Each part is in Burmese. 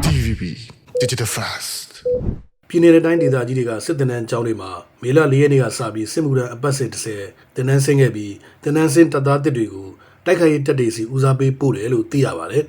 DVB Digital Fast ပြည်내တိုင်းဒေသကြီးတွေကစစ်တပ်နန်းကျောင်းတွေမှာမေလ၄ရက်နေ့ကစပြီးစစ်မှုထမ်းအပတ်စဉ်30တင်နန်းဆင်းခဲ့ပြီးတင်နန်းဆင်းတပ်သားတစ်တွေကိုတိုက်ခိုက်ရေးတပ်တွေစီဦးစားပေးပို့တယ်လို့သိရပါတယ်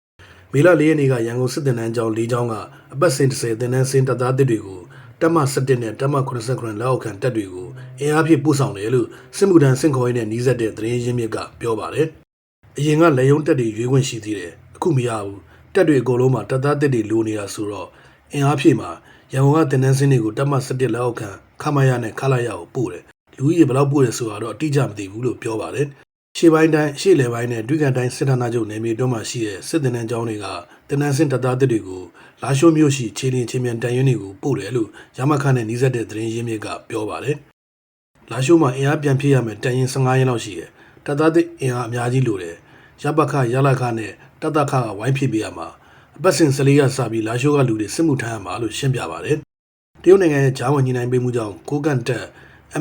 ။မေလ၄ရက်နေ့ကရန်ကုန်စစ်တပ်နန်းကျောင်း၄ကျောင်းကအပတ်စဉ်30တင်နန်းဆင်းတပ်သားတစ်တွေကိုတပ်မ17နဲ့တပ်မ89လက်အောက်ခံတပ်တွေကိုအင်အားဖြင့်ပို့ဆောင်တယ်လို့စစ်မှုထမ်းစင်ခေါ်ရေးနဲ့နှီးစပ်တဲ့သတင်းရင်းမြစ်ကပြောပါတယ်။အရင်ကလက်ယုံတက်တွေရွေးခွင့်ရှိသေးတယ်။အခုမရဘူး။ တက်တွေအကုန်လုံးမှာတပ်သားတစ်တွေလိုနေတာဆိုတော့အင်အားဖြင့်မှာရန်ကုန်ကတင်နန်းစင်းတွေကိုတပ်မ17လက်အောက်ခံခမရနဲ့ခလာရကိုပို့တယ်။လူကြီးဘယ်လောက်ပို့တယ်ဆိုတာတော့အတိအကျမသိဘူးလို့ပြောပါတယ်။ရှေ့ပိုင်းတိုင်းရှေ့လယ်ပိုင်းနဲ့ဒုက္ကတိုင်းစစ်ဌာနချုပ်နယ်မြေတွင်းမှာရှိတဲ့စစ်တင်နန်းကျောင်းတွေကတင်နန်းစင်းတပ်သားတစ်တွေကိုလာရှိုးမြို့ရှိခြေလင်းချင်းမြန်တန်ရင်တွေကိုပို့တယ်လို့ရမခနဲ့နှီးစပ်တဲ့သတင်းရင်းမြစ်ကပြောပါတယ်။လာရှိုးမှာအင်အားပြန်ဖြည့်ရမယ်တန်ရင်15ရက်လောက်ရှိတယ်။တပ်သားသစ်အင်အားအများကြီးလိုတယ်။ရပ်ပခရလခနဲ့ တပ်သက်ခကဝိုင်းဖြည့်ပေးရမှာအပတ်စဉ်14ရက်စပြီးလာရှိုးကလူတွေစစ်မှုထမ်းရမှာလို့ရှင်းပြပါတယ်။တရုတ်နိုင်ငံရဲ့ဂျားဝင်ညီနိုင်ပေးမှုကြောင့်ကိုကန်တက်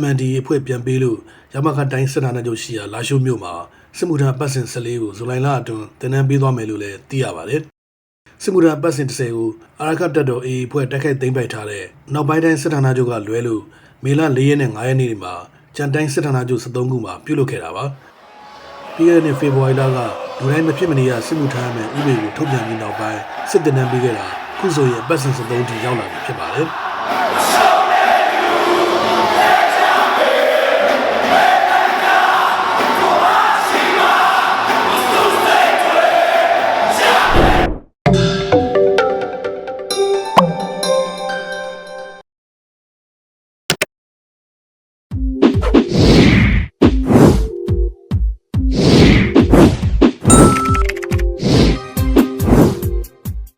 MND အဖွဲ့ပြန်ပေးလို့ရမခတိုင်းစစ်ဌာနချုပ်ရှိရာလာရှိုးမြို့မှာစစ်မှုထမ်းအပတ်စဉ်14ကိုဇူလိုင်လအတွင်းတင်နန်းပေးသွားမယ်လို့လည်းသိရပါတယ်။စစ်မှုထမ်းပတ်စဉ်30ကိုအာရခတ်တပ်တော် AA ဖွဲ့တိုက်ခိုက်သိမ်းပိုက်ထားတဲ့နောက်ပိုင်းတိုင်းစစ်ဌာနချုပ်ကလွဲလို့မေလ4ရက်နဲ့5ရက်နေ့တွေမှာကြံတိုင်းစစ်ဌာနချုပ်73ခုမှာပြုလုပ်ခဲ့တာပါပြီးခဲ့တဲ့နှစ်ဖေဖော်ဝါရီလက လူတိုင်းမဖြစ်မနေရစစ်မှုထမ်းရမယ်ဥပဒေကိုထုတ်ပြန်ပြီးနောက်ပိုင်းစစ်တပ်နှံပေးခဲ့တာခုဆိုရင်ပတ်စဉ်73ထိရောက်လာပြီဖြစ်ပါတယ်